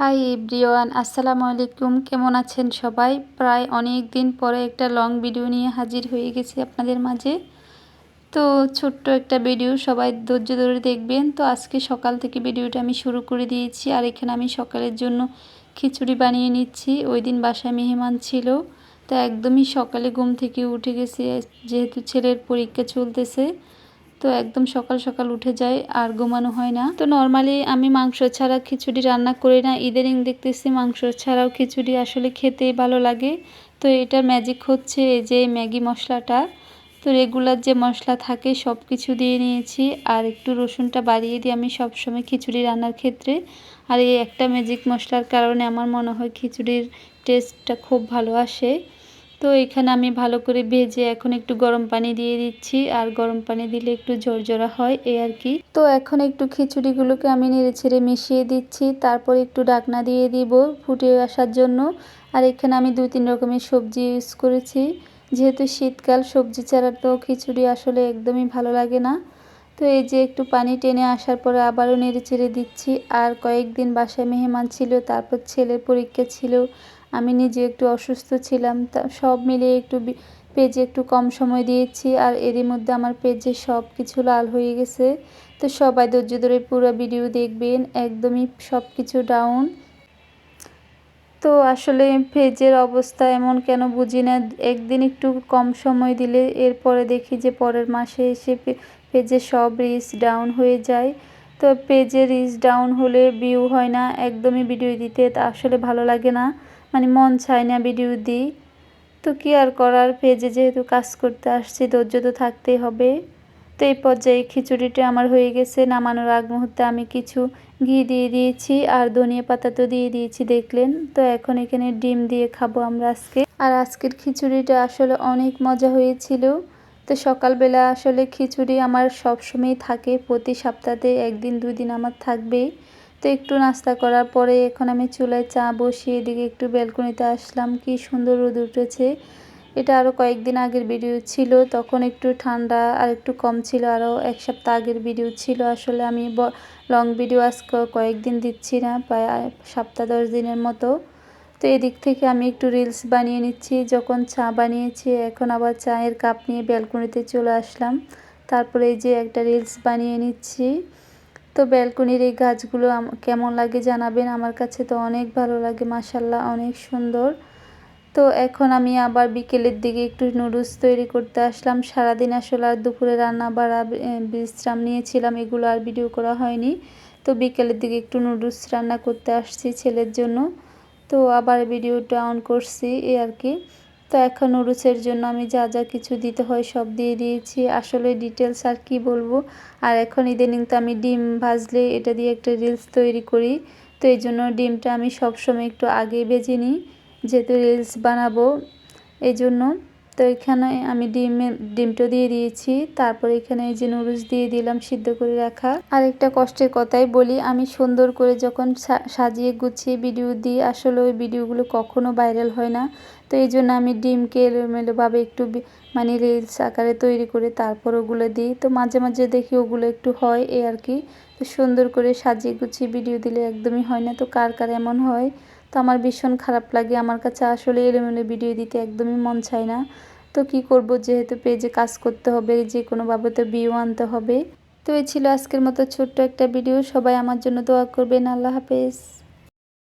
Hi everyone, আসসালামু আলাইকুম। কেমন আছেন সবাই? প্রায় অনেক দিন পরে একটা লং ভিডিও নিয়ে হাজির হয়ে গেছি আপনাদের মাঝে। তো ছোট্ট একটা ভিডিও, সবাই ধৈর্য ধরে দেখবেন। তো আজকে সকাল থেকে ভিডিওটা আমি শুরু করে দিয়েছি আর এখানে আমি সকালের জন্য খিচুড়ি বানিয়ে নিচ্ছি। ওই দিন বাসায় মেহমান ছিল, তো একদমই সকালে ঘুম থেকে উঠে গেছে। যেহেতু ছেলের পরীক্ষা চলতেছে তো একদম সকাল সকাল উঠে যায়, আর ঘুমানো হয় না। তো নর্মালি আমি মাংস ছাড়া খিচুড়ি রান্না করি না। ইদানিং দেখতেছি মাংস ছাড়াও খিচুড়ি আসলে খেতে ভালো লাগে। তো এটার ম্যাজিক হচ্ছে যে ম্যাগি মশলাটা। তো রেগুলার যে মশলা থাকে সব কিছু দিয়ে নিয়েছি, আর একটু রসুনটা বাড়িয়ে দিই আমি সবসময় খিচুড়ি রান্নার ক্ষেত্রে। আর এই একটা ম্যাজিক মশলার কারণে আমার মনে হয় খিচুড়ির টেস্টটা খুব ভালো আসে। তো এখানে আমি ভালো করে ভেজে এখন একটু গরম পানি দিয়ে দিচ্ছি। আর গরম পানি দিলে একটু ঝরঝরা হয় এই আর কি। তো এখন একটু খিচুড়িগুলোকে আমি নেড়ে ছেড়ে মিশিয়ে দিচ্ছি। তারপর একটু ডাকনা দিয়ে দিব ফুটে আসার জন্য। আর এখানে আমি দুই তিন রকমের সবজি ইউজ করেছি। যেহেতু শীতকাল, সবজি ছাড়া তো খিচুড়ি আসলে একদমই ভালো লাগে না। তো এই যে একটু পানি টেনে আসার পরে আবারও নেড়ে চেড়ে দিচ্ছি। আর কয়েকদিন বাসায় মেহমান ছিল, তারপর ছেলের পরীক্ষা ছিল। আমি নিজে একটু অসুস্থ ছিলাম, তা সব মিলিয়ে একটু পেজে একটু কম সময় দিয়েছি আর এরই মধ্যে আমার পেজে সব কিছু লাল হয়ে গেছে। তো সবাই ধৈর্য ধরে পুরো ভিডিও দেখবেন, একদমই সব কিছু ডাউন তো আসলে পেজের অবস্থা এমন কেন বুঝি না, একদিন একটু কম সময় দিলে এরপরে দেখি যে পরের মাসে এসে পেজে সব রিচ ডাউন হয়ে যায়। তো পেজে রিচ ডাউন হলে ভিউ হয় না, একদমই ভিডিও দিতে আসলে ভালো লাগে না। মানে মন চায় না ভিডিও দিই, তো কি আর করার? পেজে যেহেতু কাজ করতে আসছি, ধৈর্য তো থাকতেই হবে। তো এই পর্যায়ে খিচুড়িটা আমার হয়ে গেছে, নামানোর আগ মুহূর্তে আমি কিছু ঘি দিয়ে দিয়েছি আর ধনিয়া পাতা তো দিয়ে দিয়েছি, দেখলেন? তো এখন এখানে ডিম দিয়ে খাব আমরা আজকে। আর আজকের খিচুড়িটা আসলে অনেক মজা হয়েছিল। তো সকালবেলা আসলে খিচুড়ি আমার সবসময় থাকে, প্রতি সপ্তাহে একদিন দুই দিন আমার থাকবেই। তো একটু নাস্তা করার পরে এখন আমি চুলায় চা বসিয়ে এদিকে একটু ব্যালকনিতে আসলাম। কি সুন্দর রোদ উঠেছে। এটা আরও কয়েকদিন আগের ভিডিও ছিল, তখন একটু ঠান্ডা আর একটু কম ছিল আরও এক সপ্তাহ আগের ভিডিও ছিল। আসলে আমি লং ভিডিও আজ কয়েকদিন দিচ্ছি না, প্রায় সপ্তাহ দশ দিনের মতো। তো এদিক থেকে আমি একটু রিলস বানিয়ে নিচ্ছি। যখন চা বানিয়েছি, এখন আবার চায়ের কাপ নিয়ে ব্যালকনিতে চলে আসলাম। তারপরে এই যে একটা রিলস বানিয়ে নিচ্ছি। তো ব্যালকনির এই গাছগুলো কেমন লাগে জানাবেন? আমার কাছে তো অনেক ভালো লাগে মাসাল্লাহ অনেক সুন্দর। তো এখন আমি আবার বিকেলের দিকে একটু নুডলস তৈরি করতে আসলাম। সারাদিন আসলে আর দুপুরে রান্না বাড়া বিশ্রাম নিয়েছিলাম, এগুলো আর ভিডিও করা হয়নি। তো বিকেলের দিকে একটু নুডলস রান্না করতে আসছি ছেলের জন্য। তো আবার ভিডিওটা অন করছি এ আর কি। তো এখন নুডলসের জন্য আমি যা যা কিছু দিতে হয় সব দিয়ে দিয়েছি। আসলে ডিটেলস আর কি বলব? আর এখন ইদানিং তো আমি ডিম ভাজলে এটা দিয়ে একটা রিলস তৈরি করি। তো এই জন্য ডিমটা আমি সবসময় একটু আগে বেজে নিই। যেহেতু রিলস বানাবো, এই জন্য তো এখানে আমি ডিম, ডিমটা দিয়ে দিয়েছি। তারপর এখানে এই যে নুডলস দিয়ে দিলাম সিদ্ধ করে রাখা। আর একটা কষ্টের কথাই বলি, আমি সুন্দর করে যখন সাজিয়ে গুছিয়ে ভিডিও দিই, আসলে ওই ভিডিওগুলো কখনো ভাইরাল হয় না। তো এই জন্য আমি ডিমকে এলোমেলোভাবে একটু মানে রিলস আকারে তৈরি করে তারপর ওগুলো দিই। তো মাঝে মাঝে দেখি ওগুলো একটু হয় এই আর কি। তো সুন্দর করে সাজিয়ে গুছিয়ে ভিডিও দিলে একদমই হয় না। তো কার কার এমন হয়? তো আমার ভীষণ খারাপ লাগে। আমার কাছে আসলে এলোমেলো ভিডিও দিতে একদমই মন চায় না। তো কি করব? যেহেতু পেজে কাজ করতে হবে, যে কোনো তো বিয়েও আনতে হবে। তো এই ছিল আজকের মতো ছোট্ট একটা ভিডিও সবাই আমার জন্য দোয়া করবেন। আল্লাহ হাফেজ।